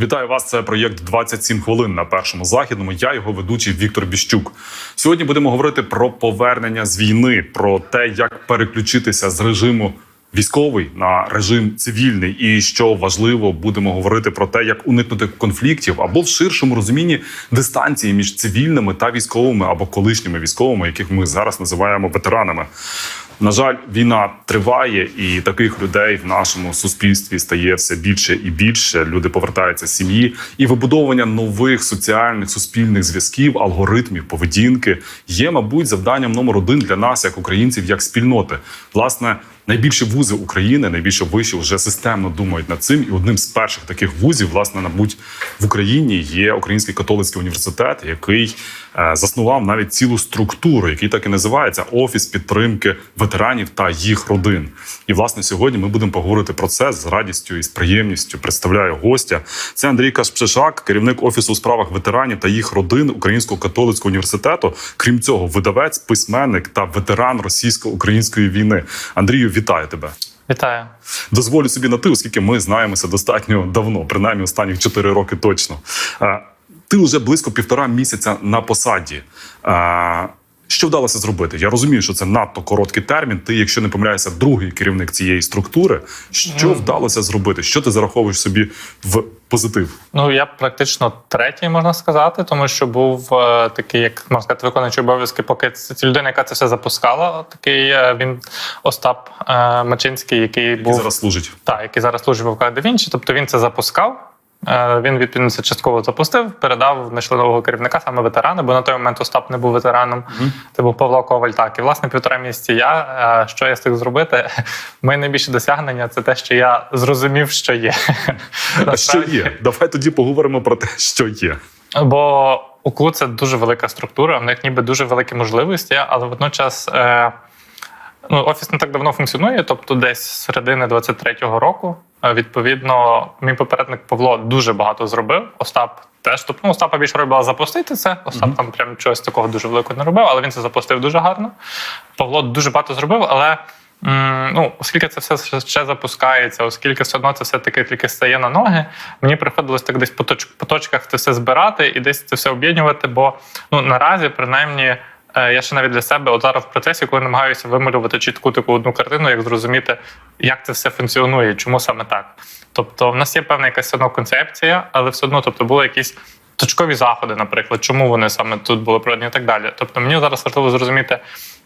Вітаю вас. Це проєкт «27 хвилин на першому західному. Я його ведучий Віктор Біщук. Сьогодні будемо говорити про повернення з війни, про те, як переключитися з режиму військовий на режим цивільний. І що важливо, будемо говорити про те, як уникнути конфліктів або в ширшому розумінні дистанції між цивільними та військовими або колишніми військовими, яких ми зараз називаємо ветеранами. На жаль, війна триває, і таких людей в нашому суспільстві стає все більше і більше. Люди повертаються з сім'ї, і вибудовування нових соціальних суспільних зв'язків, алгоритмів поведінки є, мабуть, завданням номер один для нас, як українців, як спільноти. Власне, найбільші вузи України, найбільше виші вже системно думають над цим. І одним з перших таких вузів, власне, мабуть, в Україні є Український католицький університет, який е, заснував навіть цілу структуру, який так і називається Офіс підтримки ветеранів та їх родин. І власне сьогодні ми будемо поговорити про це з радістю і з приємністю. Представляю гостя. Це Андрій Кашпшишак, керівник офісу у справах ветеранів та їх родин Українського католицького університету. Крім цього, видавець, письменник та ветеран російсько-української війни. Андрію, вітаю тебе. Вітаю. Дозволю собі на ти, оскільки ми знаємося достатньо давно, принаймні останніх 4 роки точно. Ти вже близько півтора місяця на посаді. Що вдалося зробити? Я розумію, що це надто короткий термін. Ти, якщо не помиляюся, другий керівник цієї структури. Що вдалося зробити? Що ти зараховуєш собі в позитив? Ну я практично третій можна сказати, тому що був е, такий, як можна сказати, виконуючий обов'язки, поки це людина, яка це все запускала. Такий е, він Остап е, Мачинський, який Який був зараз служить? так, який зараз служить в Вінчі. Тобто він це запускав. Е, Він відповідно це частково запустив, передав знайшли нового керівника, саме ветерана, бо на той момент Остап не був ветераном. Це був Павло Коваль. Так, і власне півтора місяці я. Е, Що я встиг зробити? Моє найбільше досягнення це те, що я зрозумів, що є. А що є? Давай тоді поговоримо про те, що є. Бо УКУ це дуже велика структура, в них ніби дуже великі можливості, але водночас е, ну, офіс не так давно функціонує, тобто десь з середини 23-го року. Е, Відповідно, мій попередник Павло дуже багато зробив. Остап теж тобто ну, Остапа більше робила запустити це. Остап там прям чогось такого дуже великого не робив, але він це запустив дуже гарно. Павло дуже багато зробив, але. м, Ну, оскільки це все ще запускається, оскільки все одно це все таки тільки стає на ноги, мені приходилось так десь по, точ, точках це все збирати і десь це все об'єднувати. Бо ну наразі, принаймні, я ще навіть для себе от зараз в процесі, коли намагаюся вималювати чітку таку одну картину, як зрозуміти, як це все функціонує, чому саме так. Тобто, в нас є певна якась одно концепція, але все одно, тобто, були якісь. Точкові заходи, наприклад, чому вони саме тут були проведені і так далі. Тобто мені зараз важливо зрозуміти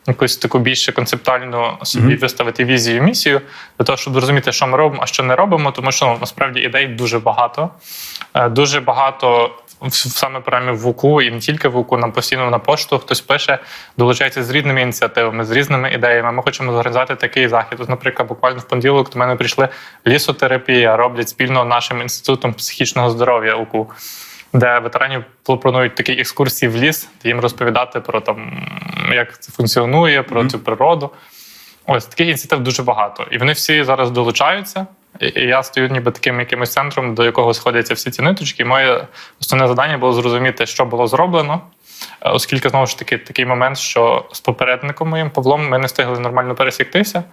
якусь таку більше концептуальну собі виставити візію, місію для того, щоб зрозуміти, що ми робимо, а що не робимо, тому що ну, насправді ідей дуже багато. Е, Дуже багато саме програмі в УКУ і не тільки в УКУ, нам постійно на пошту хтось пише, долучається з різними ініціативами, з різними ідеями. Ми хочемо зорганізувати такий захід. От, наприклад, буквально в понеділок до мене прийшли лісотерапія, роблять спільно нашим інститутом психічного здоров'я УКУ. Де ветеранів планують такі екскурсії в ліс, де їм розповідати про там, як це функціонує, про цю природу. Ось таких ініціатив дуже багато. І вони всі зараз долучаються. І я стою ніби таким якимось центром, до якого сходяться всі ці ниточки. І моє основне завдання було зрозуміти, що було зроблено, Е, оскільки знову ж таки такий момент, що з попередником моїм Павлом ми не встигли нормально пересіктися.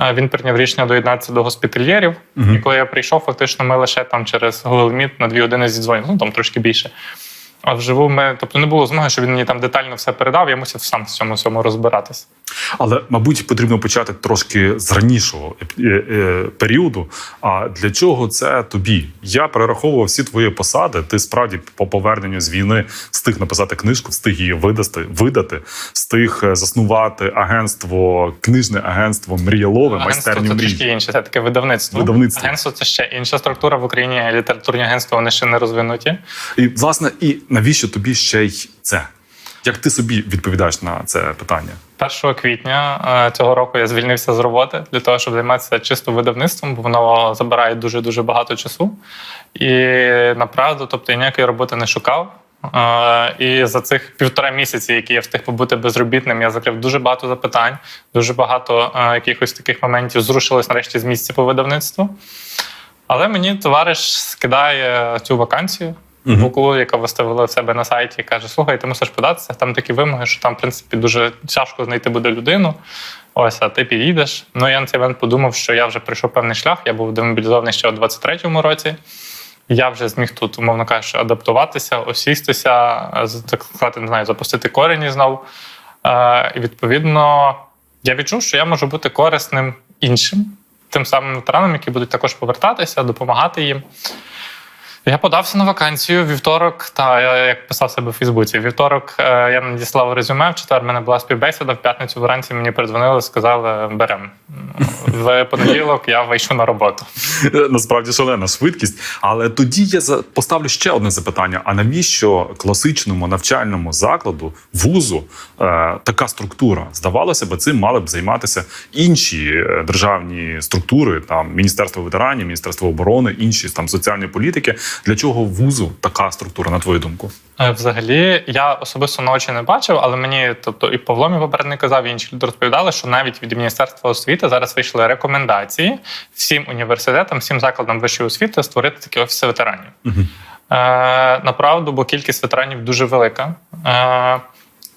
Е, Він прийняв рішення доєднатися до госпітальєрів. І коли я прийшов, фактично ми лише там через Google Meet на дві години зідзвонили, ну там трошки більше. А вживу ми, тобто не було змоги, щоб він мені там детально все передав, я мусив сам в цьому всьому розбиратись. Але, мабуть, потрібно почати трошки з ранішого е, е, періоду. А для чого це тобі? Я перераховував всі твої посади. Ти справді по поверненню з війни встиг написати книжку, встиг її видасти, видати, встиг е, заснувати агентство, книжне агентство Мріялове, Агентство майстерню це мрій. трішки інше, це таке видавництво. Видавництво. Агентство це ще інша структура в Україні. Літературні агентства вони ще не розвинуті. І власне, і навіщо тобі ще й це? Як ти собі відповідаєш на це питання? 1 квітня е, цього року я звільнився з роботи для того, щоб займатися чисто видавництвом, бо воно забирає дуже дуже багато часу. І направду, тобто я ніякої роботи не шукав. Е, І за цих півтора місяці, які я встиг побути безробітним, я закрив дуже багато запитань, дуже багато е, якихось таких моментів зрушилось нарешті з місця по видавництву. Але мені товариш скидає цю вакансію. Буку, яка виставила себе на сайті, каже: Слухай, ти мусиш податися. Там такі вимоги, що там, в принципі, дуже тяжко знайти буде людину. Ось, а ти підійдеш. Ну я на цей момент подумав, що я вже пройшов певний шлях. Я був демобілізований ще у 23-му році. я вже зміг тут, умовно кажучи, адаптуватися, осістися, так не знаю, запустити корені знову. Е, і відповідно, я відчув, що я можу бути корисним іншим, тим самим ветеранам, які будуть також повертатися, допомагати їм. Я подався на вакансію вівторок, та як писав себе в Фейсбуці. Вівторок е, я надіслав резюме. В четвер мене була співбесіда. В п'ятницю вранці мені передзвонили, сказали: берем. В понеділок я вийшов на роботу. Насправді шалена швидкість. Але тоді я поставлю ще одне запитання: а навіщо класичному навчальному закладу, вузу, е, така структура? Здавалося б, цим мали б займатися інші е, державні структури, там Міністерство ветеранів, Міністерство оборони, інші там соціальної політики. Для чого вузу така структура, на твою думку? Е, Взагалі, я особисто на очі не бачив, але мені, тобто, і Павло мій попередник казав, і інші люди розповідали, що навіть від Міністерства освіти зараз вийшли рекомендації всім університетам, всім закладам вищої освіти створити такі офіси ветеранів. Угу. Е, направду, бо кількість ветеранів дуже велика. Е,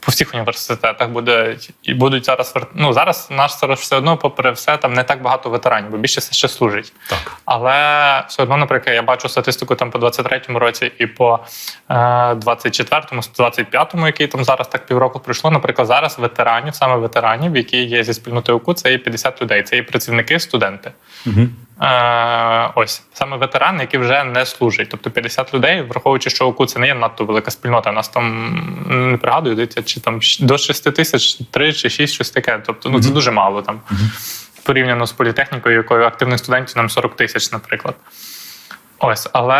по всіх університетах буде і будуть зараз ну, зараз наш зараз все одно, попри все, там не так багато ветеранів, бо більше все ще служить. Так. Але все одно, наприклад, я бачу статистику там по 23-му році і по е, 24-му, 25-му, який там зараз так півроку пройшло. Наприклад, зараз ветеранів, саме ветеранів, які є зі спільнотою УКУ, це є 50 людей. Це є працівники, студенти. Угу. Е, ось саме ветерани, які вже не служать. Тобто 50 людей, враховуючи, що УКУ це не є надто велика спільнота. У нас там не пригадую, здається, чи там до 6 тисяч, 3 чи 6, щось таке. Тобто, ну це дуже мало там. Порівняно з політехнікою, якою активних студентів нам 40 тисяч, наприклад. Ось, але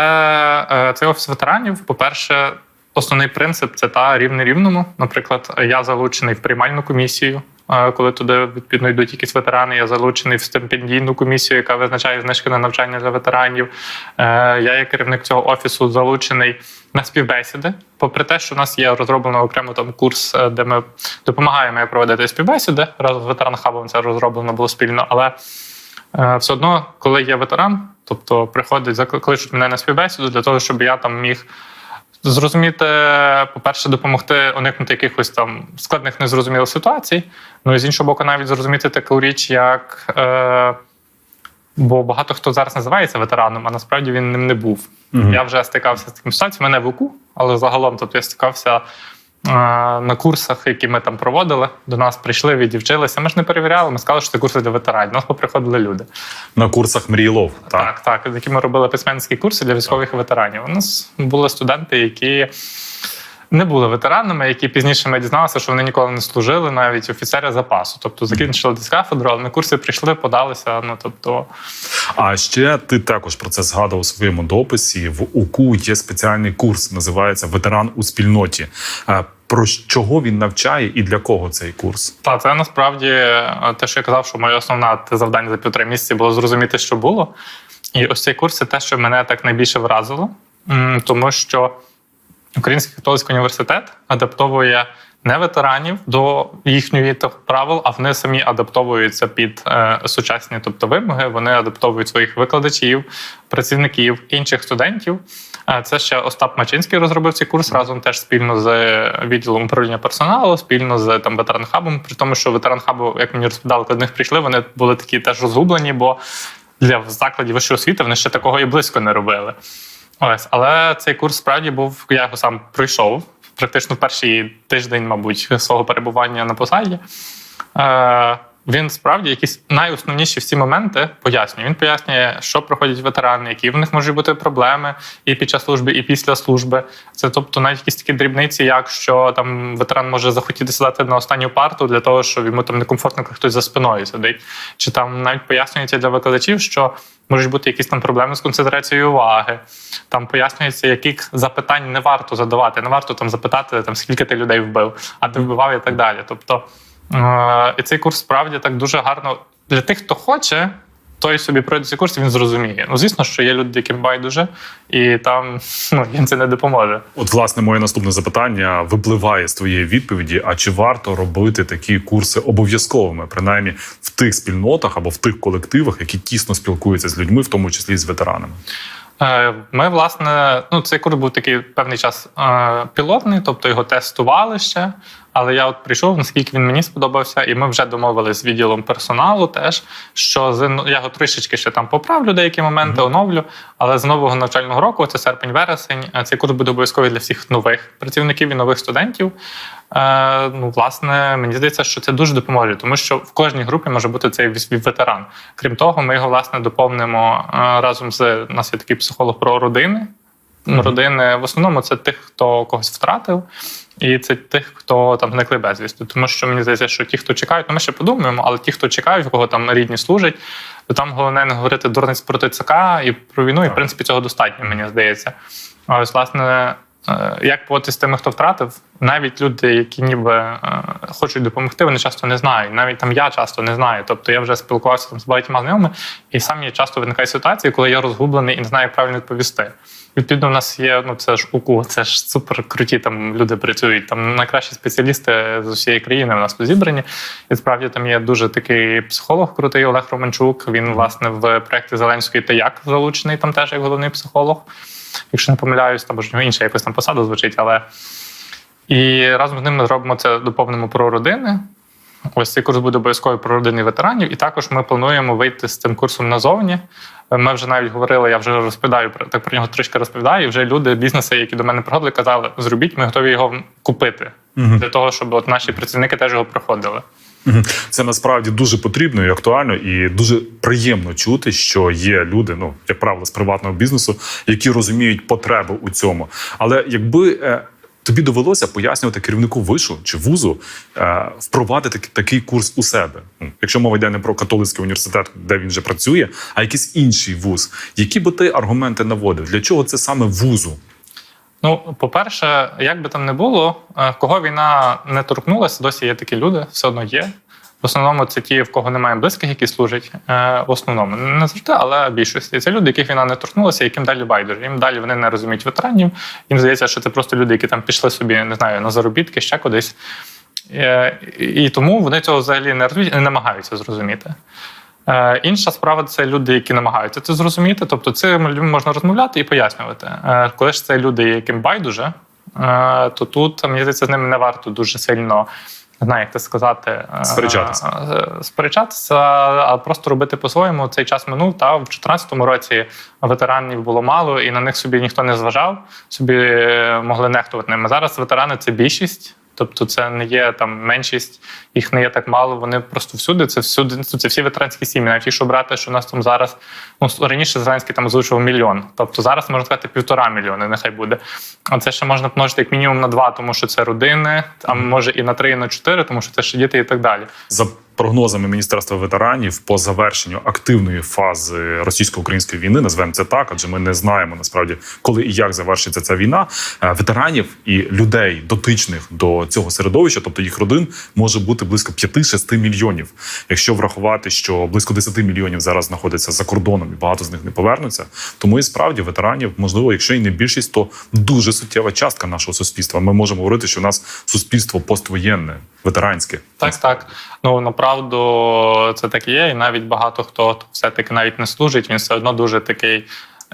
е, цей офіс ветеранів, по-перше, основний принцип це та рівне рівному. Наприклад, я залучений в приймальну комісію. Коли туди відповідно йдуть якісь ветерани, я залучений в стипендійну комісію, яка визначає знижки на навчання для ветеранів. Е, Я, як керівник цього офісу, залучений на співбесіди. Попри те, що в нас є розроблено окремо там курс, е, де ми допомагаємо проводити співбесіди. Разом з ветеран хабом це розроблено було спільно. Але Е, все одно, коли є ветеран, тобто приходить, закли- кличуть мене на співбесіду для того, щоб я там міг зрозуміти, по-перше, допомогти уникнути якихось там складних незрозумілих ситуацій. Ну і з іншого боку, навіть зрозуміти таку річ, як. Е, Бо багато хто зараз називається ветераном, а насправді він ним не був. Мгм. Я вже стикався з таким ситуацією, мене в УКУ, але загалом тобто я стикався на курсах, які ми там проводили. До нас прийшли, відівчилися. Ми ж не перевіряли, ми сказали, що це курси для ветеранів. До нас поприходили люди. На курсах Мрійлов. Так. Так, так, які ми робили письменницькі курси для військових ветеранів. У нас були студенти, які не були ветеранами, які пізніше ми дізналися, що вони ніколи не служили, навіть офіцери запасу. Тобто закінчили десь кафедру, але на курси прийшли, подалися. Ну тобто, А ще ти також про це згадував у своєму дописі. В УКУ є спеціальний курс, називається Ветеран у спільноті. Про чого він навчає і для кого цей курс? та це насправді е, те, що я казав, що моє основне завдання за півтора місяці було зрозуміти, що було. І ось цей курс це те, що мене так найбільше вразило, тому що Український католицький університет адаптовує не ветеранів до їхньої правил, а вони самі адаптовуються під е, сучасні тобто, вимоги. Вони адаптовують своїх викладачів, працівників, інших студентів. Е, Це ще Остап Мачинський розробив цей курс разом теж спільно з відділом управління персоналу, спільно з там ветеран-хабом. При тому, що ветеран-хабу, як мені розповідали, коли до них прийшли, вони були такі теж розгублені, бо для закладів вищої освіти вони ще такого і близько не робили. Ось, але цей курс справді був, я його сам пройшов практично в перший тиждень, мабуть, свого перебування на посаді. Е, він справді якісь найосновніші всі моменти пояснює. Він пояснює, що проходять ветерани, які в них можуть бути проблеми і під час служби, і після служби. Це тобто навіть якісь такі дрібниці, як що там ветеран може захотіти сідати на останню парту для того, щоб йому там некомфортно, коли хтось за спиною сидить. Чи там навіть пояснюється для викладачів, що можуть бути якісь там проблеми з концентрацією уваги. Там пояснюється, яких запитань не варто задавати. Не варто там запитати, там скільки ти людей вбив, а ти вбивав і так далі. Тобто і цей курс справді так дуже гарно для тих, хто хоче. Той собі пройде цей курс, він зрозуміє. Ну, звісно, що є люди, яким байдуже, і там ну, їм це не допоможе. От, власне, моє наступне запитання випливає з твоєї відповіді: а чи варто робити такі курси обов'язковими, принаймні в тих спільнотах або в тих колективах, які тісно спілкуються з людьми, в тому числі з ветеранами? Е, Ми, власне, ну цей курс був такий певний час е, пілотний, тобто його тестували ще. Але я от прийшов, наскільки він мені сподобався, і ми вже домовилися з відділом персоналу теж, що з я його трішечки ще там поправлю деякі моменти, оновлю. Але з нового навчального року, це серпень-вересень, е, цей курс буде обов'язковий для всіх нових працівників і нових студентів. Е, ну, власне, мені здається, що це дуже допоможе, тому що в кожній групі може бути цей ветеран. Крім того, ми його власне доповнимо е, разом з нас є такий психолог про родини. Ну, Родини в основному це тих, хто когось втратив, і це тих, хто там зникли безвісти. Тому що мені здається, що ті, хто чекають, ну ми ще подумаємо, але ті, хто чекають, в кого там рідні служать, то там головне не говорити дурниць проти ЦК і про війну, і в принципі цього достатньо, мені здається. Ось, власне, як поводитися з тими, хто втратив, навіть люди, які ніби е, хочуть допомогти, вони часто не знають. Навіть там я часто не знаю. Тобто я вже спілкувався там з багатьма знайомими, і сам є часто виникає ситуація, коли я розгублений і не знаю, як правильно відповісти. Відповідно, у нас є ну це ж УКУ, це ж супер круті там люди працюють. Там найкращі спеціалісти з усієї країни у нас тут зібрані. І справді там є дуже такий психолог, крутий Олег Романчук. Він власне в проєкті Зеленської та як залучений там теж як головний психолог. Якщо не помиляюсь, там ж інша якось там посада звучить, але і разом з ним ми зробимо це доповнимо про родини. Ось цей курс буде обов'язково про родини ветеранів, і також ми плануємо вийти з цим курсом назовні. Ми вже навіть говорили, я вже розповідаю так про нього трішки розповідаю. І вже люди, бізнеси, які до мене приходили, казали: зробіть, ми готові його купити для того, щоб от наші працівники теж його проходили. Це насправді дуже потрібно і актуально, і дуже приємно чути, що є люди, ну як правило, з приватного бізнесу, які розуміють потребу у цьому. Але якби е, тобі довелося пояснювати керівнику вишу чи вузу е, впровадити такий- такий курс у себе, Ну, якщо мова йде не про католицький університет, де він вже працює, а якийсь інший вуз, які би ти аргументи наводив? Для чого це саме вузу? Ну, по-перше, як би там не було, е, кого війна не торкнулася, досі є такі люди, все одно є. В основному це ті, в кого немає близьких, які служать. Е, В основному не завжди, але більшості. Це люди, яких війна не торкнулася, яким далі байдуже. Їм далі вони не розуміють ветеранів. Їм здається, що це просто люди, які там пішли собі, не знаю, на заробітки, ще кудись. Е, І тому вони цього взагалі не намагаються зрозуміти. Е, Інша справа це люди, які намагаються це зрозуміти. Тобто, цим людьми можна розмовляти і пояснювати. Е, Коли ж це люди, яким байдуже, е, то тут мені здається, з ними не варто дуже сильно. Знаю, як це сказати, Сперечатися. сперечатися, а просто робити по-своєму. Цей час минув. Та в 2014 році ветеранів було мало, і на них собі ніхто не зважав, собі могли нехтувати ними. Зараз ветерани це більшість. Тобто це не є там меншість, їх не є так мало. Вони просто всюди. Це всюди це всі ветеранські сім'ї. Навіть якщо брати, що у нас там зараз ну раніше Зеленський там озвучував мільйон. Тобто зараз можна сказати півтора мільйони. Нехай буде. А це ще можна помножити як мінімум на два, тому що це родини, а може і на три, і на чотири, тому що це ще діти і так далі. За прогнозами Міністерства ветеранів, по завершенню активної фази російсько-української війни, назвемо це так, адже ми не знаємо насправді, коли і як завершиться ця війна. е, Ветеранів і людей, дотичних до цього середовища, тобто їх родин, може бути близько 5-6 мільйонів. Якщо врахувати, що близько 10 мільйонів зараз знаходяться за кордоном, і багато з них не повернуться. Тому і справді ветеранів, можливо, якщо і не більшість, то дуже суттєва частка нашого суспільства. Ми можемо говорити, що у нас суспільство поствоєнне, ветеранське. Так, так. Ну направду це так і є. І навіть багато хто все-таки навіть не служить, він все одно дуже такий.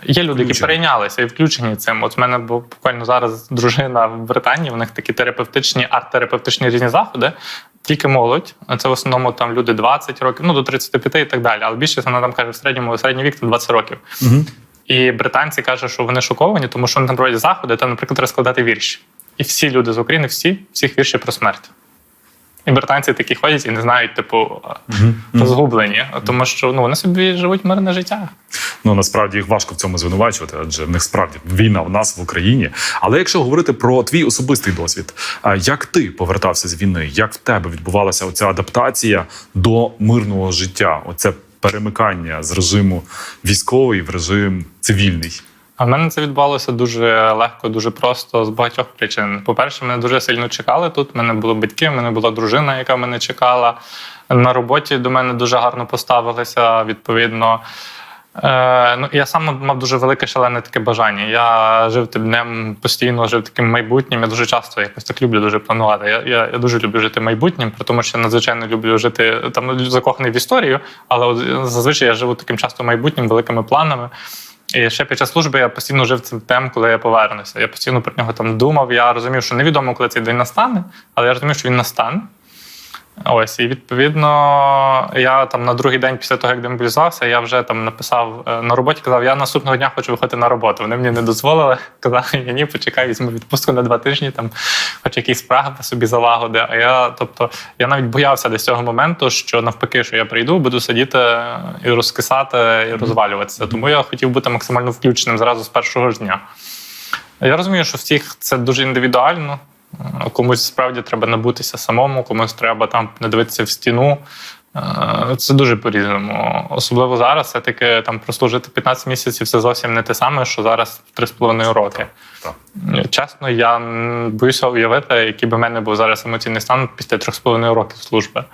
Є люди, які перейнялися і включені цим. От в мене бу- буквально зараз дружина в Британії, в них такі терапевтичні, арт-терапевтичні різні заходи. Тільки молодь, це в основному там люди 20 років, ну до 35 і так далі. Але більшість вона там каже в середньому середній вік це 20 років. Угу. І британці кажуть, що вони шоковані, тому що вони там проводять заходи, там, наприклад, треба складати вірші. І всі люди з України, всі, всіх вірші про смерть. І британці такі ходять і не знають, типу, згублені, тому що ну, вони собі живуть мирне життя. Ну насправді їх важко в цьому звинувачувати, адже в них справді війна в нас в Україні. Але якщо говорити про твій особистий досвід, як ти повертався з війни? Як в тебе відбувалася оця адаптація до мирного життя? Оце перемикання з режиму військовий в режим цивільний? А в мене це відбувалося дуже легко, дуже просто з багатьох причин. По-перше, мене дуже сильно чекали тут. У мене були батьки, в мене була дружина, яка мене чекала. На роботі до мене дуже гарно поставилися. Відповідно, Е, ну, я сам мав дуже велике шалене таке бажання. Я жив тим днем постійно, жив таким майбутнім. Я дуже часто якось так люблю дуже планувати. Я, я, я дуже люблю жити майбутнім, при тому що я надзвичайно люблю жити там ну, закоханий в історію, але от, зазвичай я живу таким часто майбутнім, великими планами. І ще під час служби я постійно жив цим тем, коли я повернуся. Я постійно про нього там думав. Я розумів, що невідомо, коли цей день настане, але я розумів, що він настане. Ось, і відповідно, я там на другий день після того, як демобілізувався, я вже там написав е, на роботі, казав, я наступного дня хочу виходити на роботу. Вони мені не дозволили. Казали, я ні, почекай, візьму відпустку на два тижні, там хоч якісь справи собі залагоди. А я, тобто, я навіть боявся десь цього моменту, що навпаки, що я прийду, буду сидіти і розкисати, і розвалюватися. Тому я хотів бути максимально включеним зразу з першого ж дня. Я розумію, що всіх це дуже індивідуально. Комусь справді треба набутися самому, комусь треба там не дивитися в стіну. Е, Це дуже по-різному. Особливо зараз все-таки там прослужити 15 місяців це зовсім не те саме, що зараз 3,5 роки. Так. Чесно, я боюся уявити, який би в мене був зараз емоційний стан після 3,5 років служби.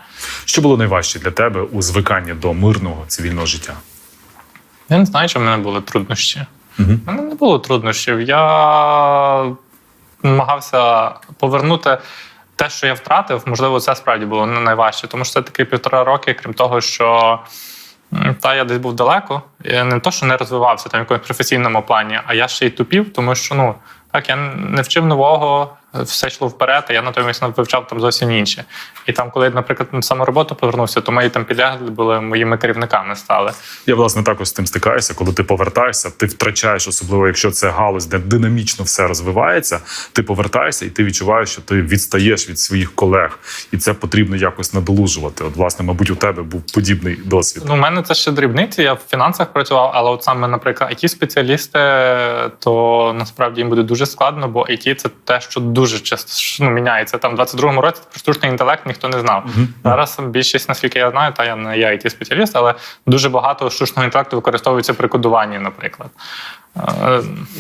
Що було найважче для тебе у звиканні до мирного цивільного життя? Я не знаю, чи в мене були труднощі. Угу. У мене не було труднощів. Я намагався повернути те, що я втратив. Можливо, це справді було не найважче, тому що це таки півтора роки, крім того, що. Та я десь був далеко, я не то, що не розвивався там в якомусь професійному плані, а я ще й тупів, тому що ну так я не вчив нового, все йшло вперед, а я натомість вивчав там зовсім інше. І там, коли я, наприклад, на саму роботу повернувся, то мої там підлеглі були моїми керівниками стали. Я власне також з тим стикаюся. Коли ти повертаєшся, ти втрачаєш, особливо якщо це галузь, де динамічно все розвивається. Ти повертаєшся і ти відчуваєш, що ти відстаєш від своїх колег, і це потрібно якось надолужувати. От, власне, мабуть, у тебе був подібний досвід. Ну, у мене це ще дрібниці. Я в фінансах працював, але от саме, наприклад, it спеціалісти то насправді їм буде дуже складно, бо IT – це те, що дуже часто ну, міняється. Там в 22-му році про штучний інтелект ніхто не знав. Мгм. Зараз більшість, наскільки я знаю, та я не я it спеціаліст, але дуже багато штучного інтелекту використовується при кодуванні, наприклад.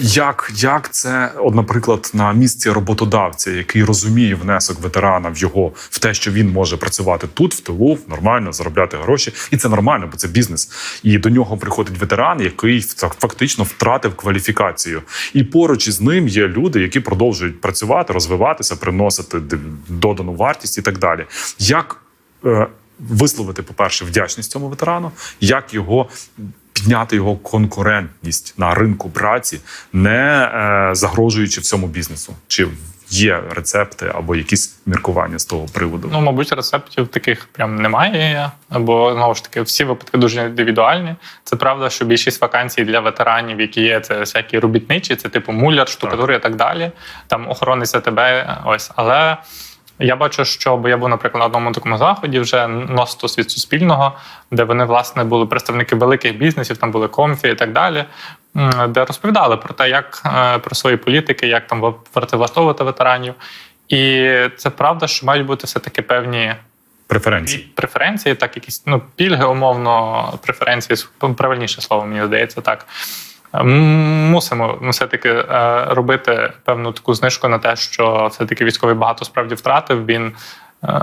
Як, як це, от, наприклад, на місці роботодавця, який розуміє внесок ветерана в його в те, що він може працювати тут, в тилу, нормально заробляти гроші, і це нормально, бо це бізнес. І до нього приходить ветеран, який фактично втратив кваліфікацію. І поруч із ним є люди, які продовжують працювати, розвиватися, приносити додану вартість і так далі. Як е, висловити, по-перше, вдячність цьому ветерану, як його підняти його конкурентність на ринку праці, не е, загрожуючи всьому бізнесу? Чи є рецепти або якісь міркування з того приводу? Ну, мабуть, рецептів таких прям немає. Бо знову ж таки, всі випадки дуже індивідуальні. Це правда, що більшість вакансій для ветеранів, які є, це всякі робітничі, це типу муляр, штукатури і так далі. Там охоронець тебе. Ось, але. Я бачу, що бо я був, наприклад, на одному такому заході вже Ностос від Суспільного, де вони власне були представники великих бізнесів, там були комфі і так далі, де розповідали про те, як е, про свої політики, як там працевлаштовувати ветеранів. І це правда, що мають бути все таки певні Преференції. преференції, так якісь ну, пільги, умовно, преференції, правильніше слово, мені здається, так. Мусимо ну, все-таки е, робити певну таку знижку на те, що все-таки військовий багато справді втратив. Він е,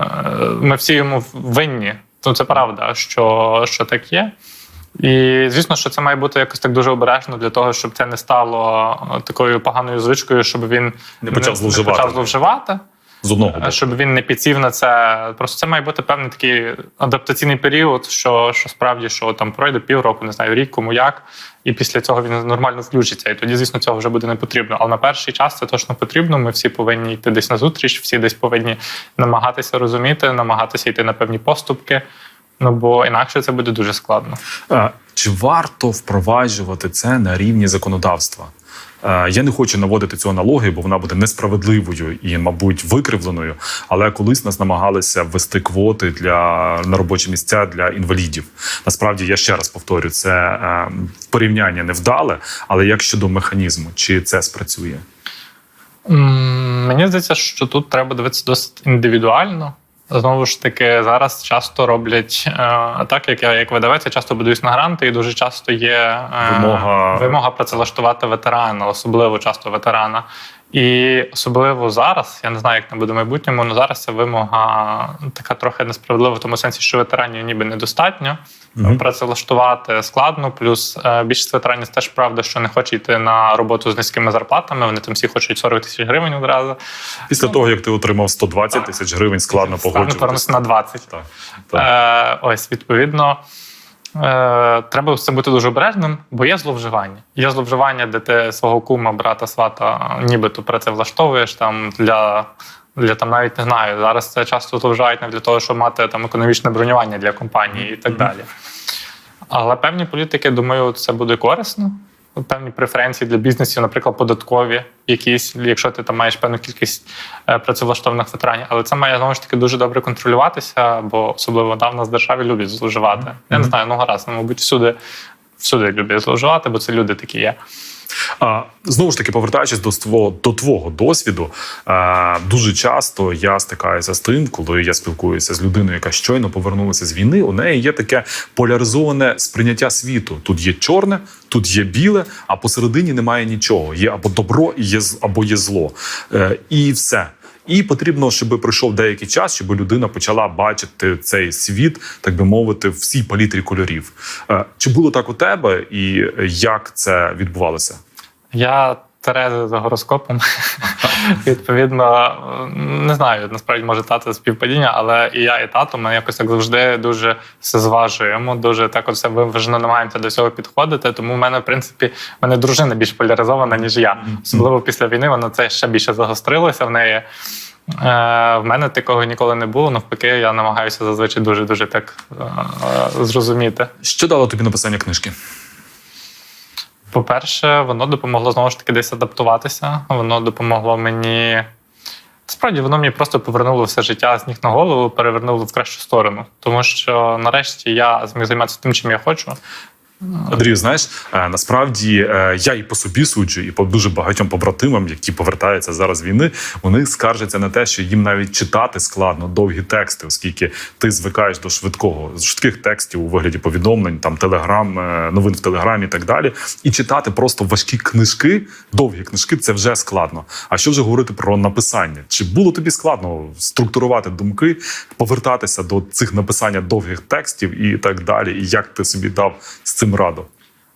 ми всі йому винні. Ну це правда, що, що так є. І звісно, що це має бути якось так дуже обережно для того, щоб це не стало е, такою поганою звичкою, щоб він Не почав зловживати. Не почав зловживати. З одного боку. Щоб він не підсів на це. Просто це має бути певний такий адаптаційний період, що, що справді що там пройде півроку, не знаю, рік, кому як, і після цього він нормально включиться. І тоді, звісно, цього вже буде не потрібно. Але на перший час це точно потрібно. Ми всі повинні йти десь на зустріч, всі десь повинні намагатися розуміти, намагатися йти на певні поступки. Ну бо інакше це буде дуже складно. Е, Чи варто впроваджувати це на рівні законодавства? Е, Я не хочу наводити цю аналогію, бо вона буде несправедливою і, мабуть, викривленою. Але колись нас намагалися ввести квоти для на робочі місця для інвалідів. Насправді, я ще раз повторю, це е, порівняння невдале, але як щодо механізму, чи це спрацює? Мені здається, що тут треба дивитися досить індивідуально. Знову ж таки, зараз часто роблять е, так, як я як видавець, я часто будуюсь на гранти, і дуже часто є е, Вимога- вимога працевлаштувати ветерана, особливо часто ветерана. І особливо зараз, я не знаю, як не буде в майбутньому, але зараз ця вимога така трохи несправедлива в тому сенсі, що ветеранів ніби недостатньо. Мгм. Працевлаштувати складно. Плюс е, більшість ветеранів теж правда, що не хоче йти на роботу з низькими зарплатами. Вони там всі хочуть 40 тисяч гривень одразу. Після того, як ти отримав 120 тисяч гривень, складно Складно повернутися на 20. Так, так. Е, ось відповідно. треба з цим бути дуже обережним, бо є зловживання. Є зловживання, де ти свого кума, брата, свата, нібито працевлаштовуєш там для. Для там навіть не знаю. Зараз це часто зловживають не для того, щоб мати там економічне бронювання для компанії і так далі. Але певні політики, думаю, це буде корисно. Певні преференції для бізнесів, наприклад, податкові, якісь, якщо ти там маєш певну кількість е, працевлаштованих ветеранів. Але це має знову ж таки дуже добре контролюватися, бо особливо да, в нас державі люблять зловживати. Я не знаю, ну гаразд, ну, мабуть, всюди, всюди люблять зловживати, бо це люди такі є. А, знову ж таки, повертаючись до твого, до твого досвіду, а, дуже часто я стикаюся з тим, коли я спілкуюся з людиною, яка щойно повернулася з війни. У неї є таке поляризоване сприйняття світу. Тут є чорне, тут є біле, а посередині немає нічого. Є або добро, є або є зло. Е, і все. І потрібно, щоб пройшов деякий час, щоб людина почала бачити цей світ, так би мовити, всій палітрі кольорів. Е, Чи було так у тебе, і як це відбувалося? Я Тереза за гороскопом. Відповідно, не знаю, насправді може тато співпадіння, але і я, і тато ми якось так завжди дуже все зважуємо, дуже так от все виважено намагаємося до цього підходити. Тому в мене, в принципі, в мене дружина більш поляризована, ніж я. Особливо після війни вона це ще більше загострилося в неї. Е, в мене такого ніколи не було. Навпаки, я намагаюся зазвичай дуже дуже так е, е, зрозуміти. Що дало тобі написання книжки? По-перше, воно допомогло знову ж таки десь адаптуватися. Воно допомогло мені. Справді, воно мені просто повернуло все життя з ніг на голову, перевернуло в кращу сторону. Тому що нарешті я зміг займатися тим, чим я хочу. Андрію, знаєш, е, насправді е, я і по собі суджу, і по дуже багатьом побратимам, які повертаються зараз з війни, вони скаржаться на те, що їм навіть читати складно довгі тексти, оскільки ти звикаєш до швидкого швидких текстів у вигляді повідомлень, там телеграм, новин в телеграмі і так далі. І читати просто важкі книжки, довгі книжки це вже складно. А що вже говорити про написання? Чи було тобі складно структурувати думки, повертатися до цих написання довгих текстів і так далі? І як ти собі дав з цим раду?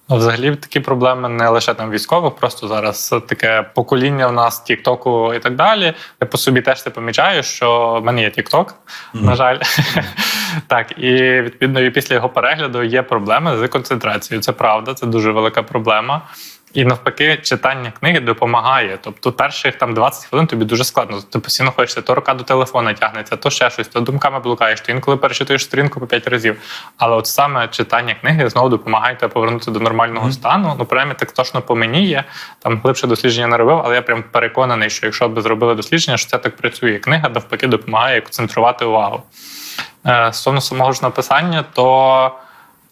Ну, Взагалі такі проблеми не лише там військових, просто зараз таке покоління в нас Тіктоку і так далі. Я по собі теж це помічаю, що в мене є Тікток, на жаль. так, і відповідно і після його перегляду є проблеми з концентрацією. Це правда, це дуже велика проблема. І навпаки, читання книги допомагає. Тобто, перших там 20 хвилин тобі дуже складно. Ти постійно хочеться, то рука до телефона тягнеться, то ще щось, то думками блукаєш, то інколи перечитуєш сторінку по 5 разів. Але от саме читання книги знову допомагає тебе повернути до нормального стану. Ну, принаймні, так точно по мені є. Там глибше дослідження не робив, але я прям переконаний, що якщо б зробили дослідження, що це так працює. Книга навпаки допомагає концентрувати увагу. Е, Стосовно самого ж написання, то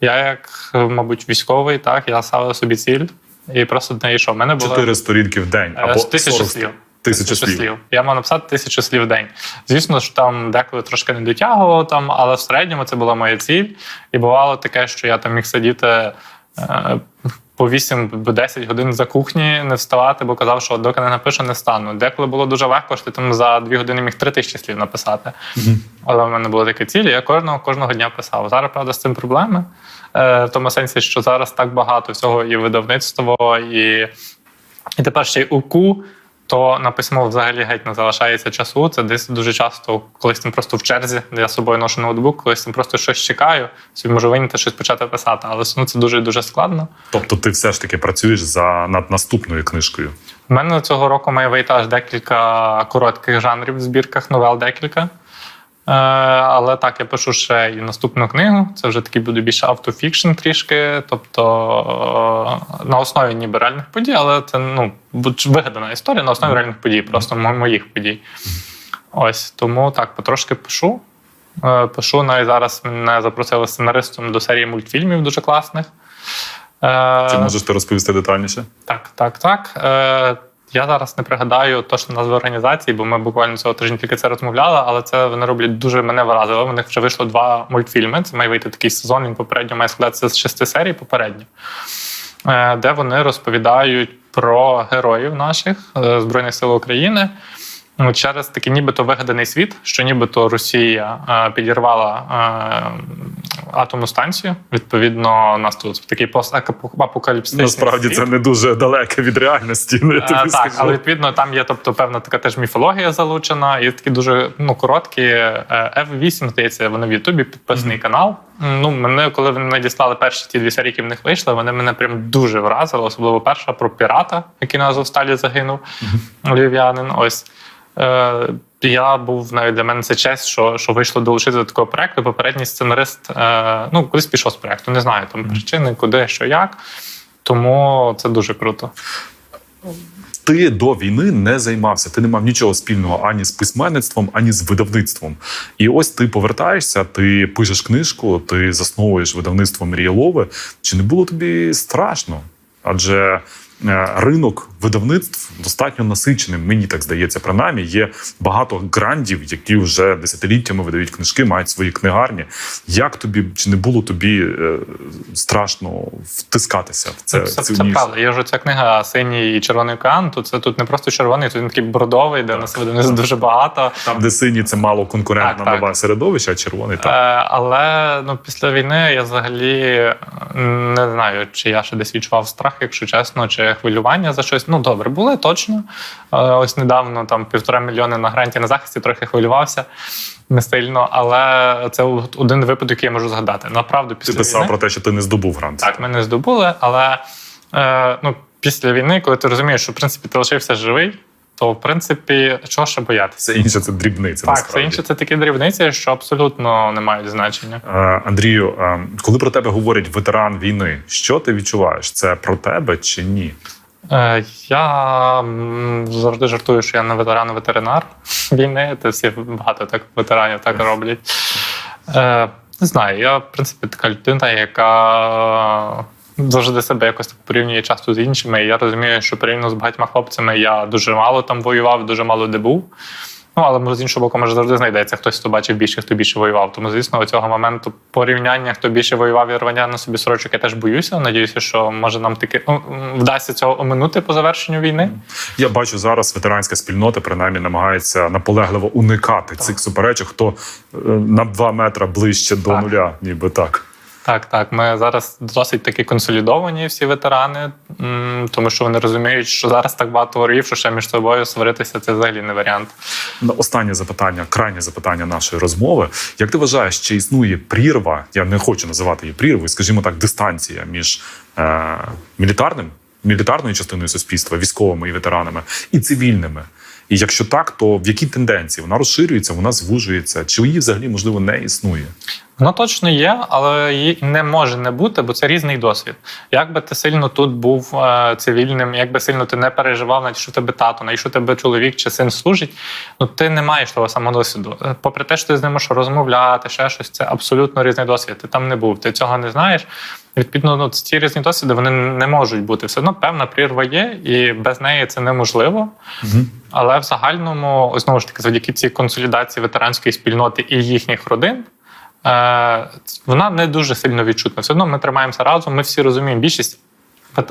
я, як, мабуть, військовий, так, я ставив собі ціль і просто неї йшов. У мене було Чотири сторінки в день е, або тисячу 40 слів. Тисячу слів. Я мав написати тисячу слів в день. Звісно, що там деколи трошки не дотягував, там, але в середньому це була моя ціль. І бувало таке, що я там міг сидіти е, по 8-10 годин за кухні, не вставати, бо казав, що доки не напишу, не стану. Деколи було дуже легко, що ти там за 2 години міг 3 тисячі слів написати. Але в мене були такі цілі, я кожного кожного дня писав. Зараз, правда, з цим проблеми. Е, в тому сенсі, що зараз так багато всього і видавництво, і, і тепер ще й УКУ. То на письмо взагалі геть не залишається часу. Це десь дуже часто, колись там просто в черзі, де я з собою ношу ноутбук, колись там просто щось чекаю, собі можу виняти щось почати писати. Але ну, це дуже дуже складно. Тобто ти все ж таки працюєш за над наступною книжкою. У мене цього року має вийти аж декілька коротких жанрів в збірках, новел декілька. Е, але так, я пишу ще і наступну книгу. Це вже такий буде більше автофікшн трішки. Тобто е, на основі ніби реальних подій, але це ну, вигадана історія на основі реальних подій, просто моїх подій. Ось тому так, потрошки пишу. Е, Пишу навіть зараз мене запросили сценаристом до серії мультфільмів дуже класних. Чи можеш ти розповісти детальніше? так, так, так. Я зараз не пригадаю точно назву організації, бо ми буквально цього тижня тільки це розмовляли, але це вони роблять дуже мене вразило. У них вже вийшло два мультфільми. Це має вийти такий сезон. Він попередньо має складатися з шести серій попередньо, е, де вони розповідають про героїв наших е, Збройних сил України. Ну, Через такий нібито вигаданий світ, що нібито Росія е, підірвала атомну станцію. Відповідно, у нас тут такий постапокаліпсичний Насправді світ. це не дуже далеке від реальності. Ну, я Е, тобі Так, скажу. але відповідно там є тобто певна така теж міфологія залучена, і такі дуже ну короткі. е, F8, здається, вони в Ютубі підписаний канал. Ну мене, коли вони надіслали перші ті дві серії, які в них вийшли, вони мене прям дуже вразили, особливо перша про пірата, який на Азовсталі загинув, львів'янин. Ось. Е, я був навіть для мене це честь, що, що вийшло долучити до такого проекту. Попередній сценарист е, ну кудись пішов з проекту. Не знаю там причини, куди, що як. Тому це дуже круто. ти до війни не займався. Ти не мав нічого спільного ані з письменництвом, ані з видавництвом. І ось ти повертаєшся, ти пишеш книжку, ти засновуєш видавництво Мріялове. Чи не було тобі страшно? Адже ринок видавництв достатньо насиченим. Мені так здається, принаймні є багато грандів, які вже десятиліттями видають книжки, мають свої книгарні. Як тобі чи не було тобі е, страшно втискатися в це? Це, це, правда. Є вже ця книга Синій і червоний океан. То це тут не просто червоний, тут він такий бордовий, де нас виданих дуже багато. Там, де синій це мало конкурентна Так, так. нова середовище, а червоний Е, але ну, після війни я взагалі е, не знаю, чи я ще десь відчував страх, якщо чесно, чи хвилювання за щось. Ну добре, були точно. Е, ось недавно там півтора мільйони на гранті на захисті трохи хвилювався. Не сильно, але це один випадок, який я можу згадати. Направду, Ти писав війни, про те, що ти не здобув грант. Так, ми не здобули, але е, ну, після війни, коли ти розумієш, що в принципі ти лишився живий, то в принципі чого ще боятися? Це інше, це дрібниця. Так, це насправді. інше, це такі дрібниці, що абсолютно не мають значення. Е, Андрію, е, коли про тебе говорять ветеран війни, що ти відчуваєш? Це про тебе чи ні? Е, я м, завжди жартую, що я не ветеран-ветеринар війни. Це всі багато так ветеранів так роблять. Е, не знаю, я, в принципі, така людина, яка завжди себе якось так порівнює часто з іншими. І я розумію, що порівняно з багатьма хлопцями я дуже мало там воював, дуже мало де був. Ну, але з іншого боку, може завжди знайдеться хтось, хто бачив більше, хто більше воював. Тому, звісно, у цього моменту порівняння, хто більше воював і рвання на собі сорочок, я теж боюся. Надіюся, що може нам таки ну, вдасться цього оминути по завершенню війни. Я бачу зараз ветеранська спільнота принаймні намагається наполегливо уникати цих суперечок, хто е, на два метри ближче до Так. нуля, ніби так. Так, так. Ми зараз досить таки консолідовані, всі ветерани, тому що вони розуміють, що зараз так багато ворогів, що ще між собою сваритися це взагалі не варіант. Останнє запитання, крайнє запитання нашої розмови. Як ти вважаєш, чи існує прірва? Я не хочу називати її прірвою, скажімо так, дистанція між е, мілітарним, мілітарною частиною суспільства, військовими і ветеранами, і цивільними. І якщо так, то в якій тенденції вона розширюється, вона звужується, чи її взагалі можливо не існує? Вона точно є, але її не може не бути, бо це різний досвід. Як би ти сильно тут був е, цивільним, як би сильно ти не переживав, навіть що тебе тато, навіть що тебе чоловік чи син служить, ну ти не маєш того самого досвіду. Е, Попри те, що ти з ним можеш розмовляти, ще щось, це абсолютно різний досвід. Ти там не був, ти цього не знаєш. Відповідно, ну, ці різні досвіди вони не можуть бути. Все одно певна прірва є, і без неї це неможливо. Але в загальному, знову ж таки, завдяки цій консолідації ветеранської спільноти і їхніх родин. Е, Вона не дуже сильно відчутна. Все одно ми тримаємося разом. Ми всі розуміємо більшість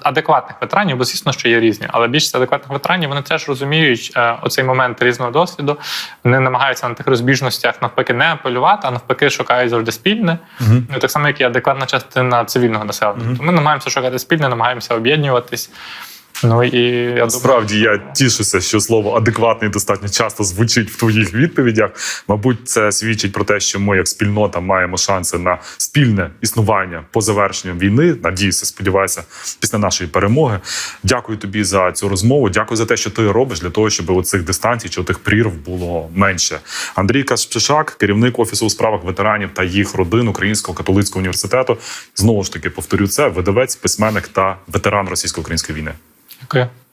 адекватних ветеранів, бо звісно, що є різні, але більшість адекватних ветеранів вони теж розуміють е, оцей момент різного досвіду. Вони намагаються на тих розбіжностях навпаки не апелювати, а навпаки шукають завжди спільне. Ну, так само, як і адекватна частина цивільного населення. Тобто ми намагаємося шукати спільне, намагаємося об'єднуватись. Ну і я Справді я тішуся, що слово адекватний достатньо часто звучить в твоїх відповідях. Мабуть, це свідчить про те, що ми, як спільнота, маємо шанси на спільне існування по завершенню війни. Надіюся, сподіваюся, після нашої перемоги. Дякую тобі за цю розмову. Дякую за те, що ти робиш для того, щоб оцих дистанцій чи тих прірв було менше. Андрій Кашпшишак, керівник офісу у справах ветеранів та їх родин Українського католицького університету. Знову ж таки повторю це: видавець, письменник та ветеран російсько-української війни. Дякую.